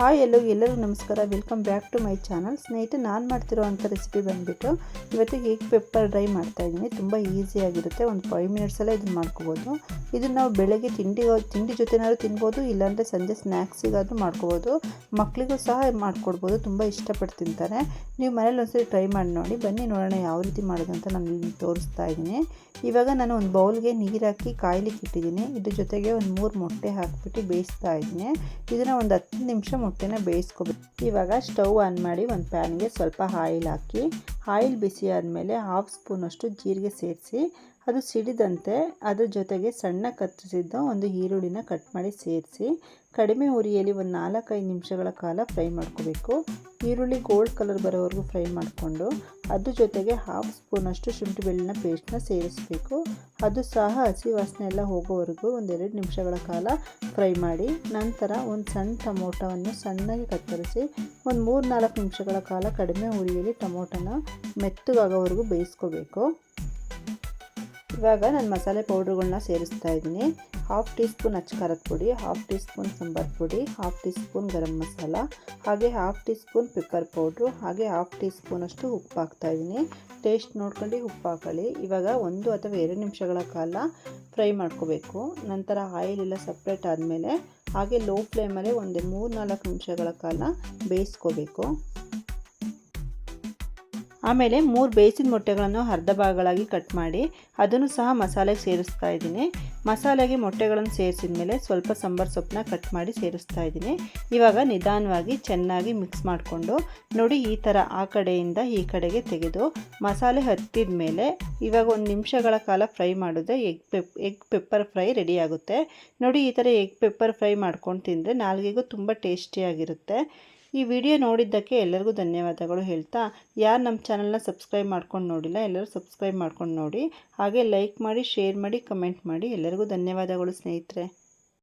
Hi, hello ಎಲ್ಲರಿಗೂ ನಮಸ್ಕಾರ. Welcome back to my channel ಸ್ನೇಹಿತರೆ, ನಾನು ಮಾಡ್ತಿರೋ ಅಂಥ ರೆಸಿಪಿ ಬಂದುಬಿಟ್ಟು ಇವತ್ತು ಎಗ್ ಪೆಪ್ಪರ್ ಡ್ರೈ ಮಾಡ್ತಾ ಇದ್ದೀನಿ. ತುಂಬ ಈಸಿಯಾಗಿರುತ್ತೆ ಒಂದು ಫೈವ್ ಮಿನಿಟ್ಸಲ್ಲೇ ಇದನ್ನು ಮಾಡ್ಕೋಬೋದು. ಇದನ್ನು ನಾವು ಬೆಳಗ್ಗೆ ತಿಂಡಿ ತಿಂಡಿ ಜೊತೆನಾದ್ರು ತಿನ್ಬೋದು, ಇಲ್ಲಾಂದರೆ ಸಂಜೆ ಸ್ನ್ಯಾಕ್ಸಿಗಾದರೂ ಮಾಡ್ಕೋಬೋದು. ಮಕ್ಕಳಿಗೂ ಸಹ ಮಾಡ್ಕೊಡ್ಬೋದು. ತುಂಬ ಇಷ್ಟಪಟ್ಟು ತಿಂತಾರೆ. ನೀವು ಮನೇಲಿ ಒಂದ್ಸರಿ ಟ್ರೈ ಮಾಡಿ ನೋಡಿ. ಬನ್ನಿ ನೋಡೋಣ ಯಾವ ರೀತಿ ಮಾಡೋದು ಅಂತ ನಾನು ತೋರಿಸ್ತಾ ಇದ್ದೀನಿ. ಇವಾಗ ನಾನು ಒಂದು ಬೌಲ್ಗೆ ನೀರು ಹಾಕಿ ಕಾಯ್ಲಿಕ್ಕೆ ಇಟ್ಟಿದ್ದೀನಿ. ಇದ್ರ ಜೊತೆಗೆ ಒಂದು ಮೂರು ಮೊಟ್ಟೆ ಹಾಕಿಬಿಟ್ಟು ಬೇಯಿಸ್ತಾ ಇದ್ದೀನಿ. ಇದನ್ನು ಒಂದು ಹತ್ತು ನಿಮಿಷ ಮೊಟ್ಟೆನ ಬೇಯಿಸ್ಕೋಬೇಕು. ಇವಾಗ ಸ್ಟವ್ ಆನ್ ಮಾಡಿ ಒಂದು ಪ್ಯಾನ್ಗೆ ಸ್ವಲ್ಪ ಆಯಿಲ್ ಹಾಕಿ ಆಯಿಲ್ ಬಿಸಿ ಆದಮೇಲೆ ಹಾಫ್ ಸ್ಪೂನಷ್ಟು ಜೀರಿಗೆ ಸೇರಿಸಿ, ಅದು ಸಿಡಿದಂತೆ ಅದ್ರ ಜೊತೆಗೆ ಸಣ್ಣ ಕತ್ತರಿಸಿದ್ದ ಒಂದು ಈರುಳ್ಳಿನ ಕಟ್ ಮಾಡಿ ಸೇರಿಸಿ, ಕಡಿಮೆ ಉರಿಯಲ್ಲಿ ಒಂದು ನಾಲ್ಕೈದು ನಿಮಿಷಗಳ ಕಾಲ ಫ್ರೈ ಮಾಡ್ಕೋಬೇಕು. ಈರುಳ್ಳಿ ಗೋಲ್ಡ್ ಕಲರ್ ಬರೋವರೆಗೂ ಫ್ರೈ ಮಾಡಿಕೊಂಡು, ಅದ್ರ ಜೊತೆಗೆ ಹಾಫ್ ಸ್ಪೂನಷ್ಟು ಶುಂಠಿ ಬೆಳ್ಳಿನ ಪೇಸ್ಟ್ನ ಸೇರಿಸಬೇಕು. ಅದು ಸಹ ಹಸಿ ವಾಸನೆ ಎಲ್ಲ ಹೋಗೋವರೆಗೂ ಒಂದೆರಡು ನಿಮಿಷಗಳ ಕಾಲ ಫ್ರೈ ಮಾಡಿ, ನಂತರ ಒಂದು ಸಣ್ಣ ಟೊಮೊಟೊವನ್ನು ಸಣ್ಣಗೆ ಕತ್ತರಿಸಿ, ಒಂದು ಮೂರು ನಾಲ್ಕು ನಿಮಿಷಗಳ ಕಾಲ ಕಡಿಮೆ ಉರಿಯಲ್ಲಿ ಟೊಮೊಟೊನ ಮೆತ್ತಗಾಗೋವರೆಗೂ ಬೇಯಿಸ್ಕೋಬೇಕು. ಇವಾಗ ನಾನು ಮಸಾಲೆ ಪೌಡ್ರುಗಳನ್ನ ಸೇರಿಸ್ತಾ ಇದ್ದೀನಿ. ಹಾಫ್ ಟೀ ಸ್ಪೂನ್ ಅಚ್ಚ ಖಾರದ ಪುಡಿ, ಹಾಫ್ ಟೀ ಸ್ಪೂನ್ ಸಾಂಬಾರ್ ಪುಡಿ, half teaspoon garam masala, ಹಾಗೆ half teaspoon pepper powder ಹಾಗೆ ಹಾಫ್ ಟೀ ಸ್ಪೂನಷ್ಟು ಉಪ್ಪು ಹಾಕ್ತಾಯಿದ್ದೀನಿ ಟೇಸ್ಟ್ ನೋಡ್ಕೊಂಡು ಉಪ್ಪು ಹಾಕೊಳ್ಳಿ. ಇವಾಗ ಒಂದು ಅಥವಾ ಎರಡು ನಿಮಿಷಗಳ ಕಾಲ ಫ್ರೈ ಮಾಡ್ಕೋಬೇಕು. ನಂತರ ಆಯಿಲ್ ಎಲ್ಲ ಸಪ್ರೇಟ್ ಆದಮೇಲೆ ಹಾಗೆ ಲೋ ಫ್ಲೇಮಲ್ಲಿ ಒಂದು ಮೂರು ನಾಲ್ಕು ನಿಮಿಷಗಳ ಕಾಲ ಬೇಯಿಸ್ಕೋಬೇಕು. ಆಮೇಲೆ ಮೂರು ಬೇಯಿಸಿದ ಮೊಟ್ಟೆಗಳನ್ನು ಅರ್ಧ ಭಾಗಗಳಾಗಿ ಕಟ್ ಮಾಡಿ ಅದನ್ನು ಸಹ ಮಸಾಲೆಗೆ ಸೇರಿಸ್ತಾ ಇದ್ದೀನಿ. ಮಸಾಲೆಗೆ ಮೊಟ್ಟೆಗಳನ್ನು ಸೇರಿಸಿದ ಮೇಲೆ ಸ್ವಲ್ಪ ಸಾಂಬಾರು ಸೊಪ್ಪನ್ನ ಕಟ್ ಮಾಡಿ ಸೇರಿಸ್ತಾ ಇದ್ದೀನಿ. ಇವಾಗ ನಿಧಾನವಾಗಿ ಚೆನ್ನಾಗಿ ಮಿಕ್ಸ್ ಮಾಡಿಕೊಂಡು ನೋಡಿ ಈ ಥರ ಆ ಕಡೆಯಿಂದ ಈ ಕಡೆಗೆ ತೆಗೆದು ಮಸಾಲೆ ಹತ್ತಿದ ಮೇಲೆ ಇವಾಗ ಒಂದು ನಿಮಿಷಗಳ ಕಾಲ ಫ್ರೈ ಮಾಡಿದ್ರೆ egg pep egg pepper fry ready ಆಗುತ್ತೆ. ನೋಡಿ ಈ ಥರ ಎಗ್ ಪೆಪ್ಪರ್ ಫ್ರೈ ಮಾಡ್ಕೊಂಡು ತಿಂದರೆ ನಾಲ್ಗೆಗೂ ತುಂಬ ಟೇಸ್ಟಿಯಾಗಿರುತ್ತೆ ಈ ವಿಡಿಯೋ ನೋಡಿದ್ದಕ್ಕೆ ಎಲ್ಲರಿಗೂ ಧನ್ಯವಾದಗಳು ಹೇಳ್ತಾ, ಯಾರು ನಮ್ಮ ಚಾನಲ್ನ ಸಬ್ಸ್ಕ್ರೈಬ್ ಮಾಡ್ಕೊಂಡು ನೋಡಿಲ್ಲ, ಎಲ್ಲರೂ ಸಬ್ಸ್ಕ್ರೈಬ್ ಮಾಡ್ಕೊಂಡು ನೋಡಿ. ಹಾಗೆ ಲೈಕ್ ಮಾಡಿ ಶೇರ್ ಮಾಡಿ ಕಮೆಂಟ್ ಮಾಡಿ ಎಲ್ಲರಿಗೂ ಧನ್ಯವಾದಗಳು ಸ್ನೇಹಿತರೆ.